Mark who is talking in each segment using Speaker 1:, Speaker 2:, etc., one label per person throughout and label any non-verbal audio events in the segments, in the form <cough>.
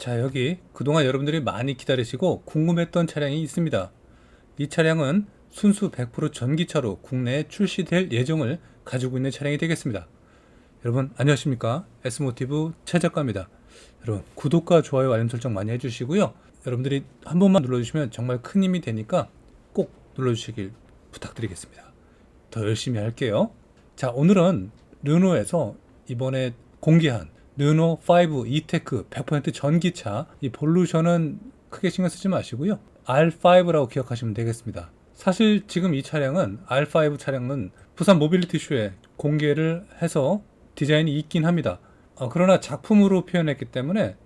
Speaker 1: 자, 여기 그동안 여러분들이 많이 기다리시고 궁금했던 차량이 있습니다. 이 차량은 순수 100% 전기차로 국내에 출시될 예정을 가지고 있는 차량이 되겠습니다. 여러분 안녕하십니까? S모티브 최 작가입니다. 여러분 구독과 좋아요 알림 설정 많이 해주시고요. 여러분들이 한 번만 눌러주시면 정말 큰 힘이 되니까 꼭 눌러주시길 부탁드리겠습니다. 더 열심히 할게요. 자 오늘은 르노에서 이번에 공개한 르노 5 이테크 100% 전기차 이 볼루션은 크게 신경 쓰지 마시고요. R5라고 기억하시면 되겠습니다. 사실 지금 이 차량은 R5 차량은 부산 모빌리티 쇼에 공개를 해서 디자인이 있긴 합니다. 어, 그러나 작품으로 표현했기 때문에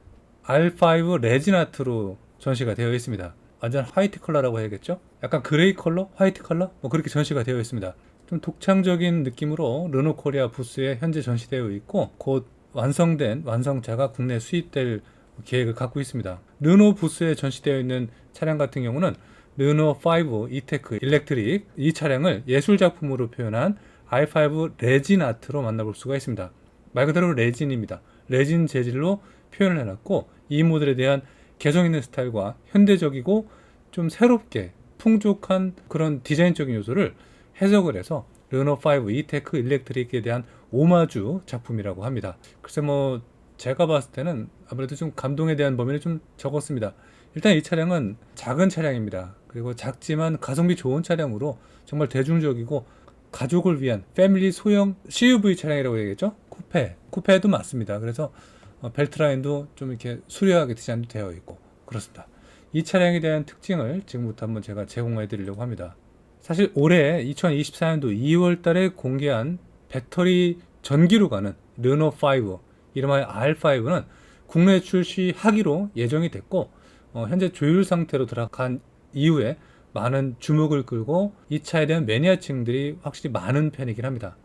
Speaker 1: R5 레진아트로 전시가 되어 있습니다. 완전 화이트 컬러라고 해야겠죠? 약간 그레이 컬러, 화이트 컬러, 뭐 그렇게 전시가 되어 있습니다. 좀 독창적인 느낌으로 르노 코리아 부스에 현재 전시되어 있고 곧 완성된 완성차가 국내 수입될 계획을 갖고 있습니다. 르노 부스에 전시되어 있는 차량 같은 경우는 르노 5 이테크 일렉트릭 이 차량을 예술 작품으로 표현한 i5 레진 아트로 만나볼 수가 있습니다. 말 그대로 레진입니다. 레진 재질로 표현을 해놨고 이 모델에 대한 개성 있는 스타일과 현대적이고 좀 새롭게 풍족한 그런 디자인적인 요소를 해석을 해서 르노 5 이테크 일렉트릭에 대한 오마주 작품이라고 합니다. 글쎄 뭐 제가 봤을 때는 아무래도 좀 감동에 대한 범위를 좀 적었습니다. 일단 이 차량은 작은 차량입니다. 그리고 작지만 가성비 좋은 차량으로 정말 대중적이고 가족을 위한 패밀리 소형 CUV 차량이라고 해야겠죠? 쿠페. 쿠페도 맞습니다. 그래서 어, 벨트 라인도 좀 이렇게 수려하게 디자인도 되어 있고 그렇습니다. 이 차량에 대한 특징을 지금부터 한번 제가 제공해 드리려고 합니다. 사실 올해 2024년도 2월 달에 공개한 배터리 전기로 가는 르노 5 이름하여 R5는 국내 출시하기로 예정이 됐고 어, 현재 조율 상태로 들어간 이후에 많은 주목을 끌고 이 차에 대한 매니아층들이 확실히 많은 편이긴 합니다.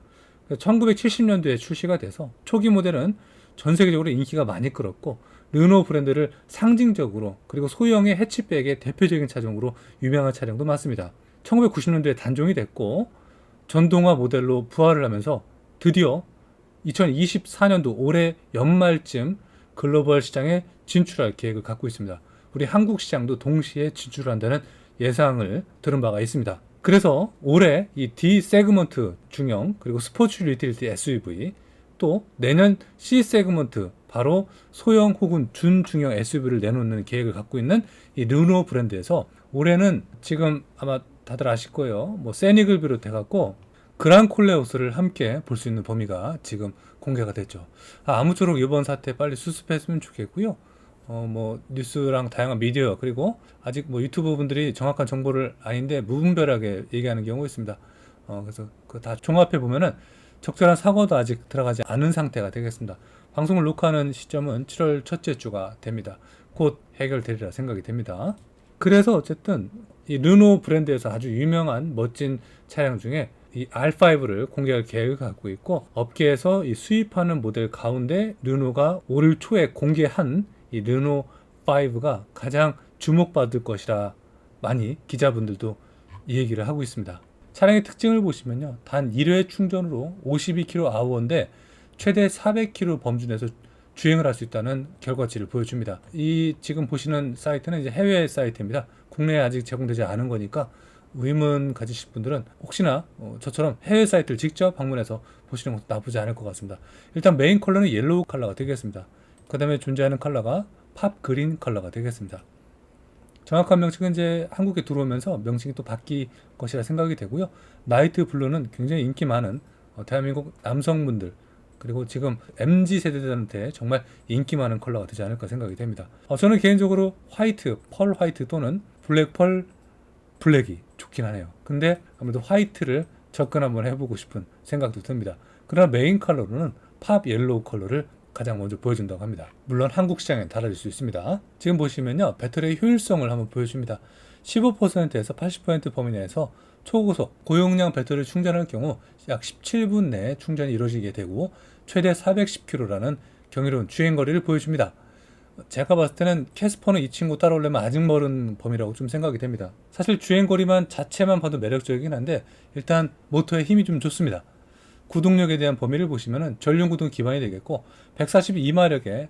Speaker 1: 1970년도에 출시가 돼서 초기 모델은 전 세계적으로 인기가 많이 끌었고 르노 브랜드를 상징적으로 그리고 소형의 해치백의 대표적인 차종으로 유명한 차량도 많습니다. 1990년도에 단종이 됐고 전동화 모델로 부활을 하면서 드디어 2024년도 올해 연말쯤 글로벌 시장에 진출할 계획을 갖고 있습니다. 우리 한국 시장도 동시에 진출한다는 예상을 들은 바가 있습니다. 그래서 올해 이 D 세그먼트 중형 그리고 스포츠 유틸리티 SUV 또 내년 C 세그먼트 바로 소형 혹은 준중형 SUV를 내놓는 계획을 갖고 있는 이 르노 브랜드에서 올해는 지금 아마 다들 아실 거예요. 뭐 세닉을 비롯해 갖고 그란 콜레오스를 함께 볼 수 있는 범위가 지금 공개가 됐죠. 아, 무쪼록 이번 사태 빨리 수습했으면 좋겠고요. 어, 뭐 뉴스랑 다양한 미디어 그리고 아직 뭐 유튜브 분들이 정확한 정보를 아닌데 무분별하게 얘기하는 경우가 있습니다. 어, 그래서 그 다 종합해 보면은 적절한 사고도 아직 들어가지 않은 상태가 되겠습니다. 방송을 녹화하는 시점은 7월 첫째 주가 됩니다. 곧 해결되리라 생각이 됩니다. 그래서 어쨌든 이 르노 브랜드에서 아주 유명한 멋진 차량 중에 이 R5를 공개할 계획을 갖고 있고 업계에서 이 수입하는 모델 가운데 르노가 올 초에 공개한 이 르노 5가 가장 주목받을 것이라 많이 기자분들도 이 얘기를 하고 있습니다. 차량의 특징을 보시면요. 단 1회 충전으로 52kWh인데 최대 400km 범주 내에서 주행을 할 수 있다는 결과치를 보여줍니다. 이 지금 보시는 사이트는 이제 해외 사이트입니다. 국내에 아직 제공되지 않은 거니까 의문 가지실 분들은 혹시나 어, 저처럼 해외 사이트를 직접 방문해서 보시는 것도 나쁘지 않을 것 같습니다. 일단 메인 컬러는 옐로우 컬러가 되겠습니다. 그 다음에 존재하는 컬러가 팝 그린 컬러가 되겠습니다. 정확한 명칭은 이제 한국에 들어오면서 명칭이 또 바뀔 것이라 생각이 되고요. 나이트 블루는 굉장히 인기 많은 어, 대한민국 남성분들 그리고 지금 MZ 세대들한테 정말 인기 많은 컬러가 되지 않을까 생각이 됩니다. 어, 저는 개인적으로 화이트, 펄 화이트 또는 블랙 펄 블랙이 좋긴 하네요. 근데 아무래도 화이트를 접근 한번 해보고 싶은 생각도 듭니다. 그러나 메인 컬러로는 팝 옐로우 컬러를 가장 먼저 보여준다고 합니다. 물론 한국 시장엔 달라질 수 있습니다. 지금 보시면요. 배터리의 효율성을 한번 보여줍니다. 15%에서 80% 범위 내에서 초고속 고용량 배터리를 충전할 경우 약 17분 내에 충전이 이루어지게 되고 최대 410km라는 경이로운 주행 거리를 보여줍니다. 제가 봤을 때는 캐스퍼는 이 친구 따라오려면 아직 멀은 범위라고 좀 생각이 됩니다. 사실 주행 거리만 자체만 봐도 매력적이긴 한데 일단 모터의 힘이 좀 좋습니다. 구동력에 대한 범위를 보시면은 전륜 구동 기반이 되겠고 142마력의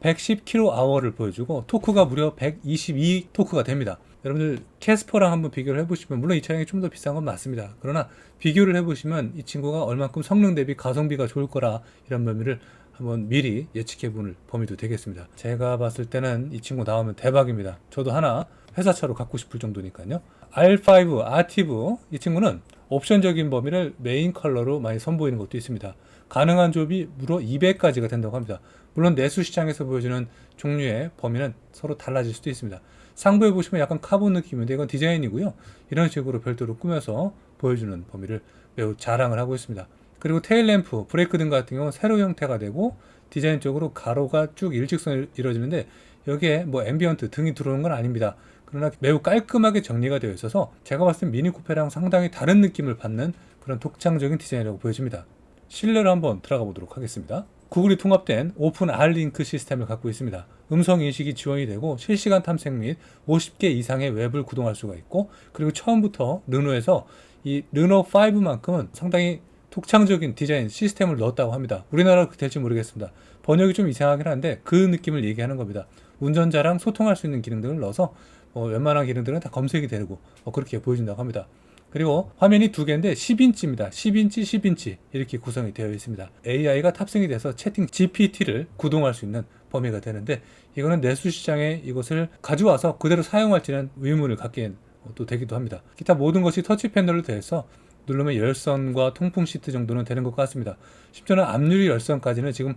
Speaker 1: 110kWh를 보여주고 토크가 무려 122 토크가 됩니다. 여러분들 캐스퍼랑 한번 비교를 해보시면 물론 이 차량이 좀 더 비싼 건 맞습니다. 그러나 비교를 해보시면 이 친구가 얼만큼 성능 대비 가성비가 좋을 거라 이런 범위를 한번 미리 예측해 보는 범위도 되겠습니다. 제가 봤을 때는 이 친구 나오면 대박입니다. 저도 하나 회사차로 갖고 싶을 정도니까요. R5 아티브 이 친구는 옵션적인 범위를 메인 컬러로 많이 선보이는 것도 있습니다. 가능한 조합이 무려 200까지가 된다고 합니다. 물론 내수 시장에서 보여주는 종류의 범위는 서로 달라질 수도 있습니다. 상부에 보시면 약간 카본 느낌인데 이건 디자인이고요. 이런 식으로 별도로 꾸며서 보여주는 범위를 매우 자랑을 하고 있습니다. 그리고 테일 램프, 브레이크 등 같은 경우는 세로 형태가 되고 디자인적으로 가로가 쭉 일직선으로 이루어지는데 여기에 뭐 앰비언트 등이 들어오는 건 아닙니다. 그러나 매우 깔끔하게 정리가 되어 있어서 제가 봤을 때 미니 쿠페랑 상당히 다른 느낌을 받는 그런 독창적인 디자인이라고 보여집니다. 실내로 한번 들어가 보도록 하겠습니다. 구글이 통합된 오픈 R링크 시스템을 갖고 있습니다. 음성 인식이 지원이 되고 실시간 탐색 및 50개 이상의 웹을 구동할 수가 있고 그리고 처음부터 르노에서 이 르노 5만큼은 상당히 독창적인 디자인 시스템을 넣었다고 합니다. 우리나라로 될지 모르겠습니다. 번역이 좀 이상하긴 한데 그 느낌을 얘기하는 겁니다. 운전자랑 소통할 수 있는 기능 등을 넣어서 뭐 웬만한 기능들은 다 검색이 되고 뭐 그렇게 보여준다고 합니다. 그리고 화면이 두 개인데 10인치입니다. 10인치, 10인치 이렇게 구성이 되어 있습니다. AI가 탑승이 돼서 채팅 GPT를 구동할 수 있는 범위가 되는데 이거는 내수 시장에 이것을 가져와서 그대로 사용할지는 의문을 갖게 또 되기도 합니다. 기타 모든 것이 터치 패널로 있어 누르면 열선과 통풍 시트 정도는 되는 것 같습니다. 심지어는 앞유리 열선까지는 지금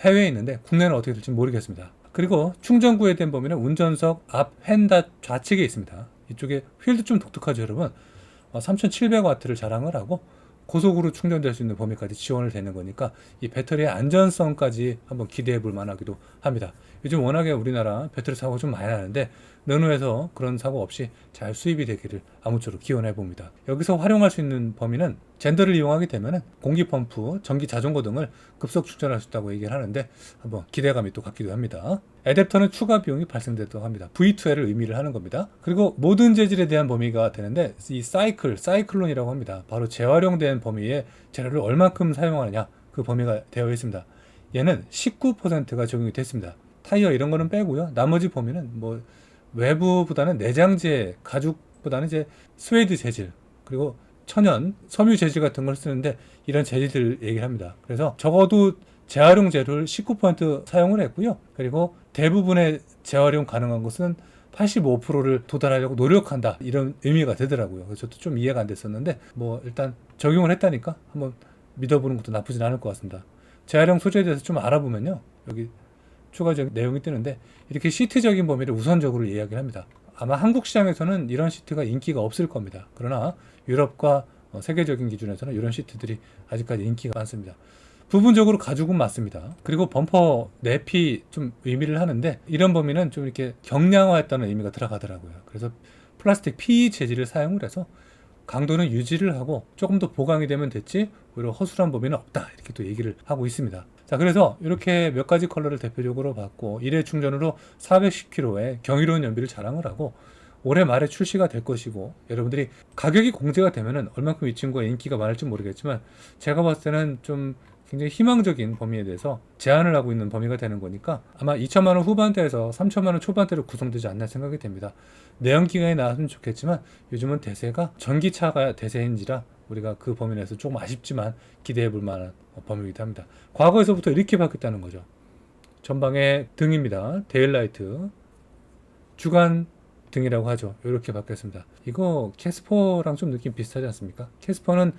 Speaker 1: 해외에 있는데 국내는 어떻게 될지 모르겠습니다. 그리고 충전구에 대한 범위는 운전석 앞 휀다 좌측에 있습니다. 이쪽에 휠도 좀 독특하죠, 여러분. 3700W를 자랑을 하고 고속으로 충전될 수 있는 범위까지 지원을 되는 거니까 이 배터리의 안전성까지 한번 기대해 볼 만하기도 합니다. 요즘 워낙에 우리나라 배터리 사고가 좀 많이 나는데 르노에서 그런 사고 없이 잘 수입이 되기를 아무쪼록 기원해 봅니다. 여기서 활용할 수 있는 범위는 젠더를 이용하게 되면 공기 펌프, 전기 자전거 등을 급속 충전할 수 있다고 얘기를 하는데 한번 기대감이 또 갖기도 합니다. 애댑터는 추가 비용이 발생됐다고 합니다. V2L을 의미를 하는 겁니다. 그리고 모든 재질에 대한 범위가 되는데 이 사이클, 사이클론이라고 합니다. 바로 재활용된 범위에 재료를 얼만큼 사용하느냐 그 범위가 되어 있습니다. 얘는 19%가 적용이 됐습니다. 타이어 이런 거는 빼고요. 나머지 범위는 뭐 외부보다는 내장재, 가죽보다는 이제 스웨이드 재질 그리고 천연, 섬유 재질 같은 걸 쓰는데 이런 재질들 얘기를 합니다. 그래서 적어도 재활용 재료를 19% 사용을 했고요. 그리고 대부분의 재활용 가능한 것은 85%를 도달하려고 노력한다 이런 의미가 되더라고요. 그래서 저도 좀 이해가 안 됐었는데 뭐 일단 적용을 했다니까 한번 믿어보는 것도 나쁘진 않을 것 같습니다. 재활용 소재에 대해서 좀 알아보면요 여기 추가적인 내용이 뜨는데 이렇게 시트적인 범위를 우선적으로 이야기를 합니다. 아마 한국 시장에서는 이런 시트가 인기가 없을 겁니다. 그러나 유럽과 어, 세계적인 기준에서는 이런 시트들이 아직까지 인기가 많습니다. 부분적으로 가죽은 맞습니다. 그리고 범퍼 내피 좀 의미를 하는데 이런 범위는 좀 이렇게 경량화했다는 의미가 들어가더라고요. 그래서 플라스틱 PE 재질을 사용을 해서 강도는 유지를 하고 조금 더 보강이 되면 됐지 오히려 허술한 범위는 없다 이렇게 또 얘기를 하고 있습니다. 자 그래서 이렇게 몇 가지 컬러를 대표적으로 봤고 1회 충전으로 410km의 경이로운 연비를 자랑을 하고 올해 말에 출시가 될 것이고 여러분들이 가격이 공제가 되면은 얼만큼 이 친구가 인기가 많을지 모르겠지만 제가 봤을 때는 좀 굉장히 희망적인 범위에 대해서 제한을 하고 있는 범위가 되는 거니까 아마 2천만 원 후반대에서 3천만 원 초반대로 구성되지 않나 생각이 됩니다. 내연기관이 나왔으면 좋겠지만 요즘은 대세가 전기차가 대세인지라 우리가 그 범위 내에서 조금 아쉽지만 기대해 볼 만한 범위이기도 합니다. 과거에서부터 이렇게 바뀌었다는 거죠. 전방에 등입니다. 데일라이트 주간 등이라고 하죠. 이렇게 바뀌었습니다. 이거 캐스퍼랑 좀 느낌 비슷하지 않습니까? 캐스퍼는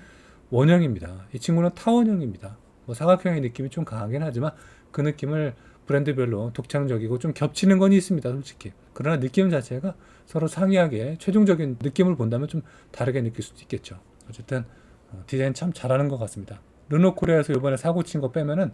Speaker 1: 원형입니다. 이 친구는 타원형입니다. 뭐 사각형의 느낌이 좀 강하긴 하지만 그 느낌을 브랜드별로 독창적이고 좀 겹치는 건 있습니다, 솔직히. 그러나 느낌 자체가 서로 상이하게 최종적인 느낌을 본다면 좀 다르게 느낄 수도 있겠죠. 어쨌든 어, 디자인 참 잘하는 것 같습니다. 르노 코리아에서 이번에 사고 친 거 빼면은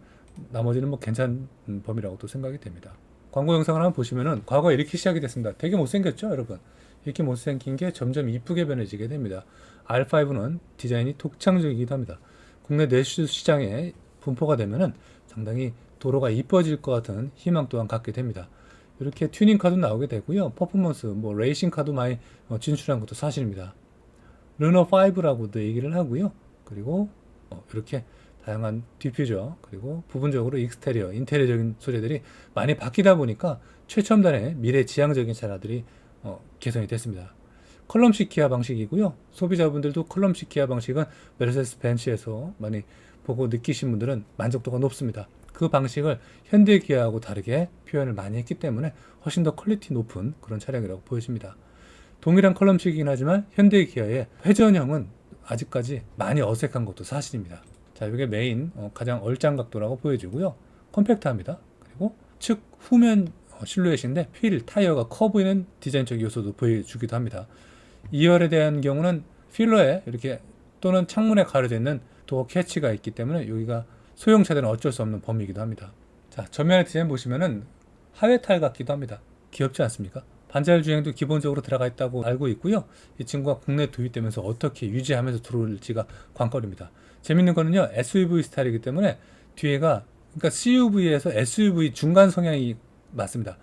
Speaker 1: 나머지는 뭐 괜찮은 범위라고 또 생각이 됩니다. 광고 영상을 한번 보시면은 과거에 이렇게 시작이 됐습니다. 되게 못생겼죠, 여러분? 이렇게 못생긴 게 점점 이쁘게 변해지게 됩니다. R5는 디자인이 독창적이기도 합니다. 국내 내수 시장에 분포가 되면은 상당히 도로가 이뻐질 것 같은 희망 또한 갖게 됩니다. 이렇게 튜닝 카도 나오게 되고요. 퍼포먼스, 뭐 레이싱 카도 많이 어, 진출한 것도 사실입니다. 르노 5라고도 얘기를 하고요. 그리고 어, 이렇게 다양한 디퓨저 그리고 부분적으로 익스테리어, 인테리어적인 소재들이 많이 바뀌다 보니까 최첨단의 미래 지향적인 차량들이 어, 개선이 됐습니다. 컬럼식 기아 방식이고요. 소비자분들도 컬럼식 기아 방식은 메르세스 벤츠에서 많이 보고 느끼신 분들은 만족도가 높습니다. 그 방식을 현대 기아하고 다르게 표현을 많이 했기 때문에 훨씬 더 퀄리티 높은 그런 차량이라고 보여집니다. 동일한 컬럼식이긴 하지만 현대 기아의 회전형은 아직까지 많이 어색한 것도 사실입니다. 자, 이게 메인 어, 가장 얼짱 각도라고 보여지고요. 컴팩트합니다. 그리고 측 후면 어, 실루엣인데 휠, 타이어가 커 보이는 디자인적 요소도 보여주기도 합니다. 2열에 대한 경우는 필러에 이렇게 또는 창문에 가려져 있는 도어 캐치가 있기 때문에 여기가 소형차들은 어쩔 수 없는 범위이기도 합니다. 자, 전면의 디자인 보시면은 하회 타일 같기도 합니다. 귀엽지 않습니까? 반자율 주행도 기본적으로 들어가 있다고 알고 있고요. 이 친구가 국내 도입되면서 어떻게 유지하면서 들어올지가 관건입니다. 재밌는 거는요. SUV 스타일이기 때문에 뒤에가 그러니까 CUV에서 SUV 중간 성향이 맞습니다.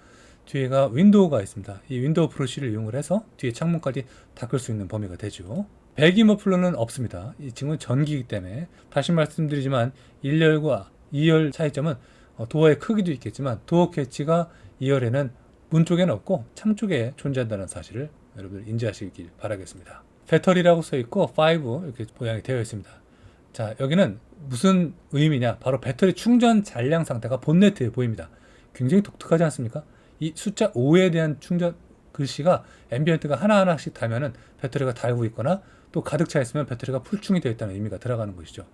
Speaker 1: 뒤에가 윈도우가 있습니다. 이 윈도우 프로시를 이용을 해서 뒤에 창문까지 닦을 수 있는 범위가 되죠. 배기 머플러는 없습니다. 이 친구는 전기이기 때문에 다시 말씀드리지만 1열과 2열 차이점은 어, 도어의 크기도 있겠지만 도어 캐치가 2열에는 문 쪽에는 없고 창 쪽에 존재한다는 사실을 여러분들 인지하시길 바라겠습니다. 배터리라고 써 있고 5 이렇게 모양이 되어 있습니다. 자 여기는 무슨 의미냐? 바로 배터리 충전 잔량 상태가 본네트에 보입니다. 굉장히 독특하지 않습니까? 이 숫자 5에 대한 충전 글씨가 앰비언트가 하나하나씩 달면은 배터리가 달고 있거나 또 가득 차 있으면 배터리가 풀충이 되어 있다는 의미가 들어가는 것이죠.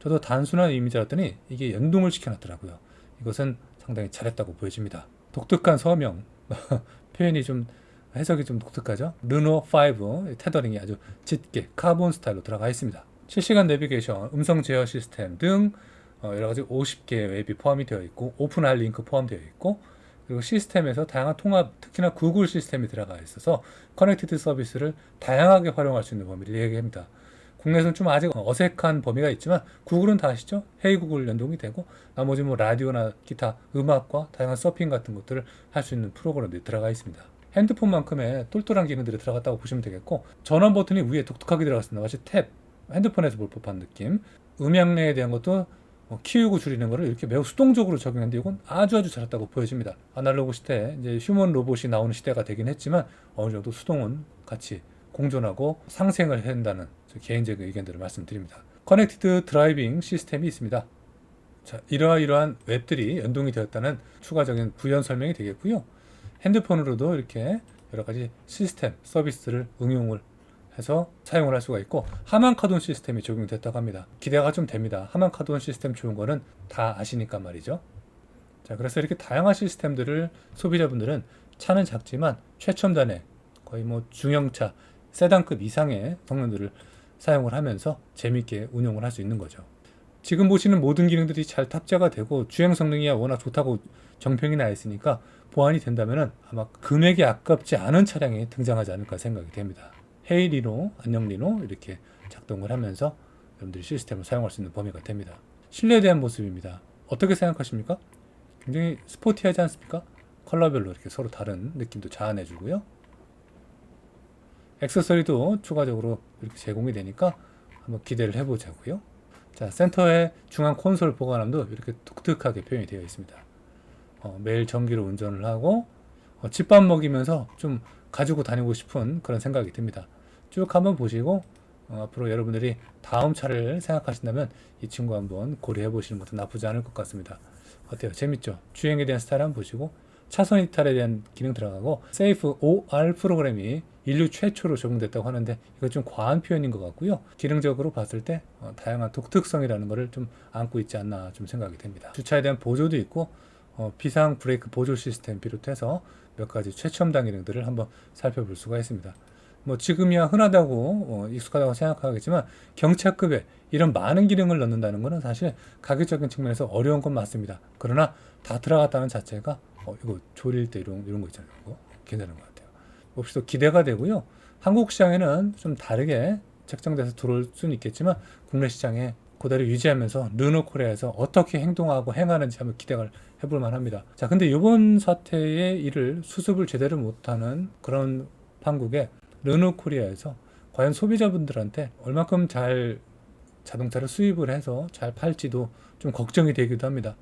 Speaker 1: 저도 단순한 의미인 줄 알았더니 이게 연동을 시켜놨더라고요. 이것은 상당히 잘했다고 보여집니다. 독특한 서명 <laughs> 표현이 좀 해석이 좀 독특하죠. 르노 5 테더링이 아주 짙게 카본 스타일로 들어가 있습니다. 실시간 내비게이션, 음성 제어 시스템 등 어, 여러 가지 50개의 웹이 포함이 되어 있고 오픈할 링크 포함되어 있고 그리고 시스템에서 다양한 통합, 특히나 구글 시스템이 들어가 있어서 커넥티드 서비스를 다양하게 활용할 수 있는 범위를 얘기합니다. 국내에서는 좀 아직 어색한 범위가 있지만 구글은 다 아시죠? 헤이 구글 연동이 되고 나머지 뭐 라디오나 기타 음악과 다양한 서핑 같은 것들을 할 수 있는 프로그램들이 들어가 있습니다. 핸드폰만큼의 똘똘한 기능들이 들어갔다고 보시면 되겠고 전원 버튼이 위에 독특하게 들어갔습니다. 마치 탭 핸드폰에서 볼 법한 느낌. 음향내에 대한 것도 뭐 키우고 줄이는 것을 이렇게 매우 수동적으로 적용했는데 이건 아주 아주 잘했다고 보여집니다. 아날로그 시대 이제 휴먼 로봇이 나오는 시대가 되긴 했지만 어느 정도 수동은 같이 공존하고 상생을 한다는 개인적인 의견들을 말씀드립니다. 커넥티드 드라이빙 시스템이 있습니다. 자, 이러이러한 웹들이 연동이 되었다는 추가적인 부연 설명이 되겠고요. 핸드폰으로도 이렇게 여러 가지 시스템, 서비스를 응용을 해서 사용을 할 수가 있고 하만 카돈 시스템이 적용됐다고 합니다. 기대가 좀 됩니다. 하만 카돈 시스템 좋은 거는 다 아시니까 말이죠. 자, 그래서 이렇게 다양한 시스템들을 소비자분들은 차는 작지만 최첨단의 거의 뭐 중형차, 세단급 이상의 성능들을 사용을 하면서 재밌게 운용을 할 수 있는 거죠. 지금 보시는 모든 기능들이 잘 탑재가 되고 주행 성능이 워낙 좋다고 정평이 나 있으니까 보완이 된다면 아마 금액이 아깝지 않은 차량이 등장하지 않을까 생각이 됩니다. 헤이 리노, 안녕 리노 이렇게 작동을 하면서 여러분들이 시스템을 사용할 수 있는 범위가 됩니다. 실내에 대한 모습입니다. 어떻게 생각하십니까? 굉장히 스포티하지 않습니까? 컬러별로 이렇게 서로 다른 느낌도 자아내주고요. 액세서리도 추가적으로 이렇게 제공이 되니까 한번 기대를 해보자고요. 자, 센터의 중앙 콘솔 보관함도 이렇게 독특하게 표현이 되어 있습니다. 어, 매일 전기로 운전을 하고 어, 집밥 먹이면서 좀 가지고 다니고 싶은 그런 생각이 듭니다. 쭉 한번 보시고 어, 앞으로 여러분들이 다음 차를 생각하신다면 이 친구 한번 고려해 보시는 것도 나쁘지 않을 것 같습니다. 어때요? 재밌죠? 주행에 대한 스타일 한번 보시고 차선 이탈에 대한 기능 들어가고 세이프 OR 프로그램이 인류 최초로 적용됐다고 하는데 이거 좀 과한 표현인 것 같고요. 기능적으로 봤을 때 어, 다양한 독특성이라는 것을 좀 안고 있지 않나 좀 생각이 됩니다. 주차에 대한 보조도 있고 어, 비상 브레이크 보조 시스템 비롯해서 몇 가지 최첨단 기능들을 한번 살펴볼 수가 있습니다. 뭐 지금이야 흔하다고 어, 익숙하다고 생각하겠지만 경차급에 이런 많은 기능을 넣는다는 것은 사실 가격적인 측면에서 어려운 건 맞습니다. 그러나 다 들어갔다는 자체가 어, 이거 조릴 때 이런 이런 거 있잖아요. 이거 괜찮은 것 같아요. 혹시 또 기대가 되고요. 한국 시장에는 좀 다르게 책정돼서 들어올 수는 있겠지만 국내 시장에 그대로 유지하면서 르노 코리아에서 어떻게 행동하고 행하는지 한번 기대를 해볼 만합니다. 자, 근데 이번 사태의 일을 수습을 제대로 못하는 그런 판국에 르노 코리아에서 과연 소비자분들한테 얼마큼 잘 자동차를 수입을 해서 잘 팔지도 좀 걱정이 되기도 합니다.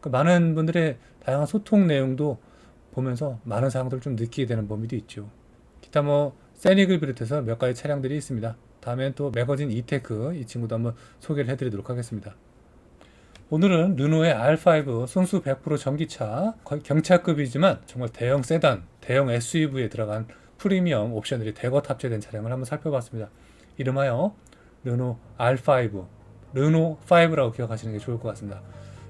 Speaker 1: 그 많은 분들의 다양한 소통 내용도 보면서 많은 사항들을 좀 느끼게 되는 범위도 있죠. 기타 뭐 세닉을 비롯해서 몇 가지 차량들이 있습니다. 다음엔 또 매거진 이테크 이 친구도 한번 소개를 해드리도록 하겠습니다. 오늘은 르노의 R5 순수 100% 전기차 경차급이지만 정말 대형 세단, 대형 SUV에 들어간 프리미엄 옵션들이 대거 탑재된 차량을 한번 살펴봤습니다. 이름하여 르노 R5, 르노 5라고 기억하시는 게 좋을 것 같습니다.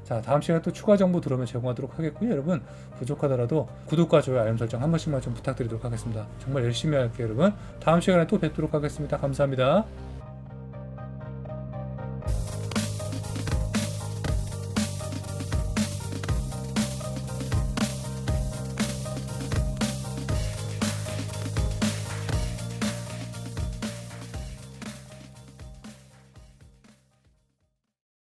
Speaker 1: 자, 다음 시간에 또 추가 정보 들어오면 제공하도록 하겠고요. 여러분, 부족하더라도 구독과 좋아요, 알림 설정 한 번씩만 좀 부탁드리도록 하겠습니다. 정말 열심히 할게요, 여러분. 다음 시간에 또 뵙도록 하겠습니다. 감사합니다.